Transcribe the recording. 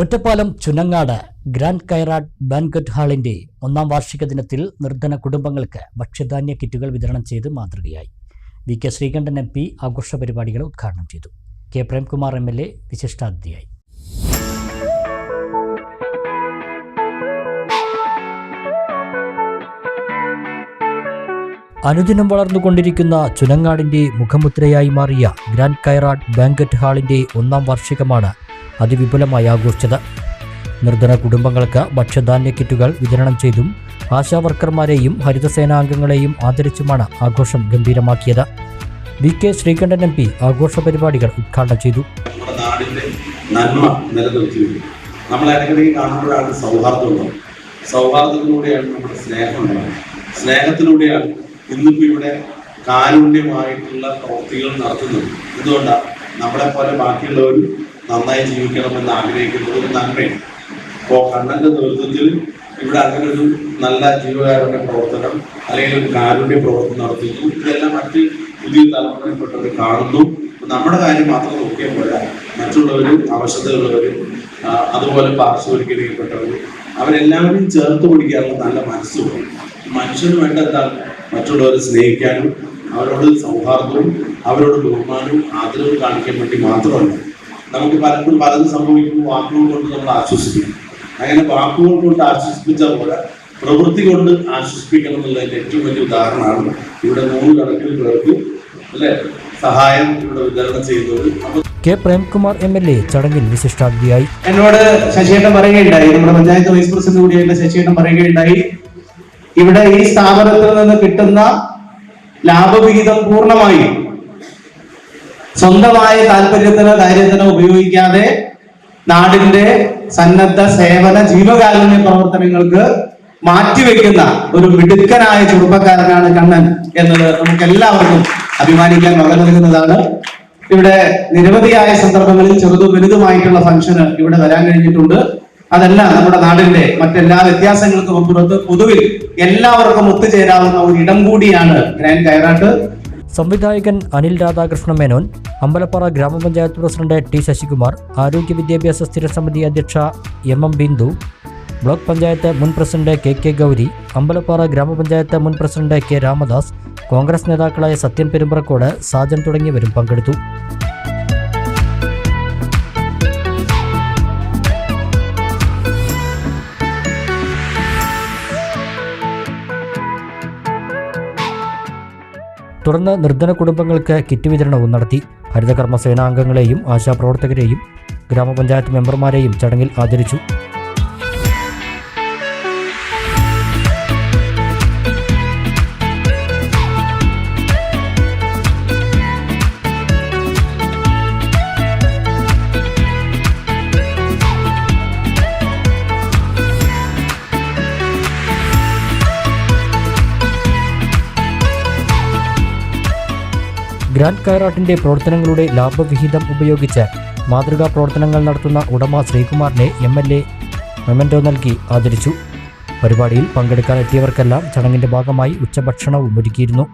Ottapalam Chunangad grand കൈറാട്ട് banquet ഹാളിന്റെ ഒന്നാം വാർഷിക ദിനത്തിൽ നിർധന കുടുംബങ്ങൾക്ക് ഭക്ഷ്യധാന്യ കിറ്റുകൾ വിതരണം ചെയ്ത് മാതൃകയായി. V K Sreekandan M P ആഘോഷ പരിപാടികൾ ഉദ്ഘാടനം ചെയ്തു. K Premkumar M L A വിശിഷ്ടാതിഥിയായി. അനുദിനം വളർന്നുകൊണ്ടിരിക്കുന്ന ചുനങ്ങാടിന്റെ മുഖമുദ്രയായി മാറിയ ഗ്രാൻഡ് കൈറാട്ട് ബാങ്കറ്റ് ഹാളിന്റെ ഒന്നാം വാർഷികമാണ് അതിവിപുലമായി ആഘോഷിച്ചത്. നിർധന കുടുംബങ്ങൾക്ക് ഭക്ഷ്യധാന്യ കിറ്റുകൾ വിതരണം ചെയ്തും ആശാവർക്കർമാരെയും ഹരിതസേനാംഗങ്ങളെയും ആദരിച്ചുമാണ് ആഘോഷം ഗംഭീരമാക്കിയത്. V K Sreekandan M P ആഘോഷ പരിപാടികൾ ഉദ്ഘാടനം ചെയ്തു. നന്മ നിലനിർത്തിയത് നമ്മൾ ഇടയ്ക്കിടയ്ക്ക് കാണുമ്പോഴാണ് സൗഹാർദ്ദമുള്ളത്. സൗഹാർദ്ദത്തിലൂടെയാണ് നമ്മുടെ സ്നേഹം സ്നേഹത്തിലൂടെയാണ് ഇന്നിപ്പോൾ ഇവിടെ കാരുണ്യമായിട്ടുള്ള പ്രവൃത്തികൾ നടത്തുന്നത്. എന്തുകൊണ്ടാണ് നമ്മളെ പോലെ ബാക്കിയുള്ളവരും നന്നായി ജീവിക്കണമെന്ന് ആഗ്രഹിക്കുന്നത് ഒരു നന്മയാണ് അപ്പോൾ കണ്ണന്റെ നേതൃത്വത്തിൽ ഇവിടെ അങ്ങനെ ഒരു നല്ല ജീവകാരുണ്യ പ്രവർത്തനം അല്ലെങ്കിൽ ഒരു കാരുണ്യ പ്രവർത്തനം നടത്തുന്നു ഇതെല്ലാം മറ്റ് പുതിയ തലമുറയിൽപ്പെട്ടവർ കാണുന്നു. നമ്മുടെ കാര്യം മാത്രം നോക്കിയാൽ പോരാ മറ്റുള്ളവര് അവശതയുള്ളവര് അതുപോലെ പാർശ്വവൽക്കരിക്കപ്പെട്ടവർ അവരെല്ലാവരും ചേർത്ത് പിടിക്കാനുള്ള നല്ല മനസ്സ് വേണം. മനുഷ്യന് വേണ്ട എന്താണ്? മറ്റുള്ളവരെ സ്നേഹിക്കാനും അവരോട് സൗഹാർദ്ദവും അവരോട് ബഹുമാനവും ആദരവും കാണിക്കാൻ വേണ്ടി മാത്രമല്ല. നമുക്ക് പലപ്പോഴും പലതും സംഭവിക്കുമ്പോൾ വാക്കുകൾ കൊണ്ട് നമ്മൾ ആശ്വസിപ്പിക്കും അങ്ങനെ വാക്കുകൾ കൊണ്ട് ആശ്വസിപ്പിച്ച പോലെ പ്രവൃത്തി കൊണ്ട് ആശ്വസിപ്പിക്കണം എന്നുള്ളതിന്റെ ഏറ്റവും വലിയ ഉദാഹരണമാണ് ഇവിടെ മൂന്ന് കണക്കിൽ പേർക്ക് അല്ലെ? സഹായം ഇവിടെ വിതരണം ചെയ്യുന്നത്. K Premkumar M L A ചടങ്ങിൽ വിശിഷ്ടാതിഥിയായി. എന്നോട് ശശിയേട്ടൻ പറയുകയുണ്ടായി. നമ്മുടെ പഞ്ചായത്ത് വൈസ് പ്രസിഡന്റ് കൂടിയായിട്ടുള്ള ശശിയേട്ടൻ പറയുകയുണ്ടായി. ഇവിടെ ഈ സ്ഥാപനത്തിൽ നിന്ന് കിട്ടുന്ന ലാഭവിഹിതം പൂർണമായും സ്വന്തമായ താല്പര്യത്തിനോ കാര്യത്തിനോ ഉപയോഗിക്കാതെ നാടിന്റെ സന്നദ്ധ സേവന ജീവകാരുണ്യ പ്രവർത്തനങ്ങൾക്ക് മാറ്റിവെക്കുന്ന ഒരു മിടുക്കനായ ചെറുപ്പക്കാരനാണ് കണ്ണൻ എന്നത് നമുക്ക് എല്ലാവർക്കും അഭിമാനിക്കാൻ വക നൽകുന്നതാണ്. ഇവിടെ നിരവധിയായ സന്ദർഭങ്ങളിൽ ചെറുതും വലുതുമായിട്ടുള്ള ഫംഗ്ഷന് ഇവിടെ വരാൻ കഴിഞ്ഞിട്ടുണ്ട്. അതെല്ലാം നമ്മുടെ നാടിന്റെ മറ്റെല്ലാ വ്യത്യാസങ്ങൾക്കും അപ്പുറത്ത് പൊതുവിൽ എല്ലാവർക്കും ഒത്തുചേരാവുന്ന ഒരു ഇടം കൂടിയാണ് ഗ്രാൻഡ് കയറാട്ട്. സംവിധായകൻ അനിൽ രാധാകൃഷ്ണ മേനോൻ അമ്പലപ്പാറ ഗ്രാമപഞ്ചായത്ത് പ്രസിഡന്റ് ടി ശശികുമാർ ആരോഗ്യ വിദ്യാഭ്യാസ സ്ഥിരസമിതി അധ്യക്ഷ M M Bindu block panchayat മുൻ president K K Gowri Ambalappara ഗ്രാമപഞ്ചായത്ത് മുൻ പ്രസിഡന്റ് കെ രാമദാസ് കോൺഗ്രസ് നേതാക്കളായ സത്യൻ പെരുമ്പ്രക്കോട് സാജൻ തുടങ്ങിയവരും പങ്കെടുത്തു. തുടർന്ന് നിർധന കുടുംബങ്ങൾക്ക് കിറ്റ് വിതരണവും നടത്തി. ഹരിതകർമ്മ സേനാംഗങ്ങളെയും ആശാപ്രവർത്തകരെയും ഗ്രാമപഞ്ചായത്ത് മെമ്പർമാരെയും ചടങ്ങിൽ ആദരിച്ചു. ഗ്രാൻഡ് കയറാട്ടിന്റെ പ്രവർത്തനങ്ങളുടെ ലാഭവിഹിതം ഉപയോഗിച്ച് മാതൃകാ പ്രവർത്തനങ്ങൾ നടത്തുന്ന ഉടമ ശ്രീകുമാറിനെ എം എൽ എ മെമന്റോ നൽകി ആദരിച്ചു. പരിപാടിയിൽ പങ്കെടുക്കാനെത്തിയവർക്കെല്ലാം ചടങ്ങിന്റെ ഭാഗമായി ഉച്ചഭക്ഷണവും ഒരുക്കിയിരുന്നു.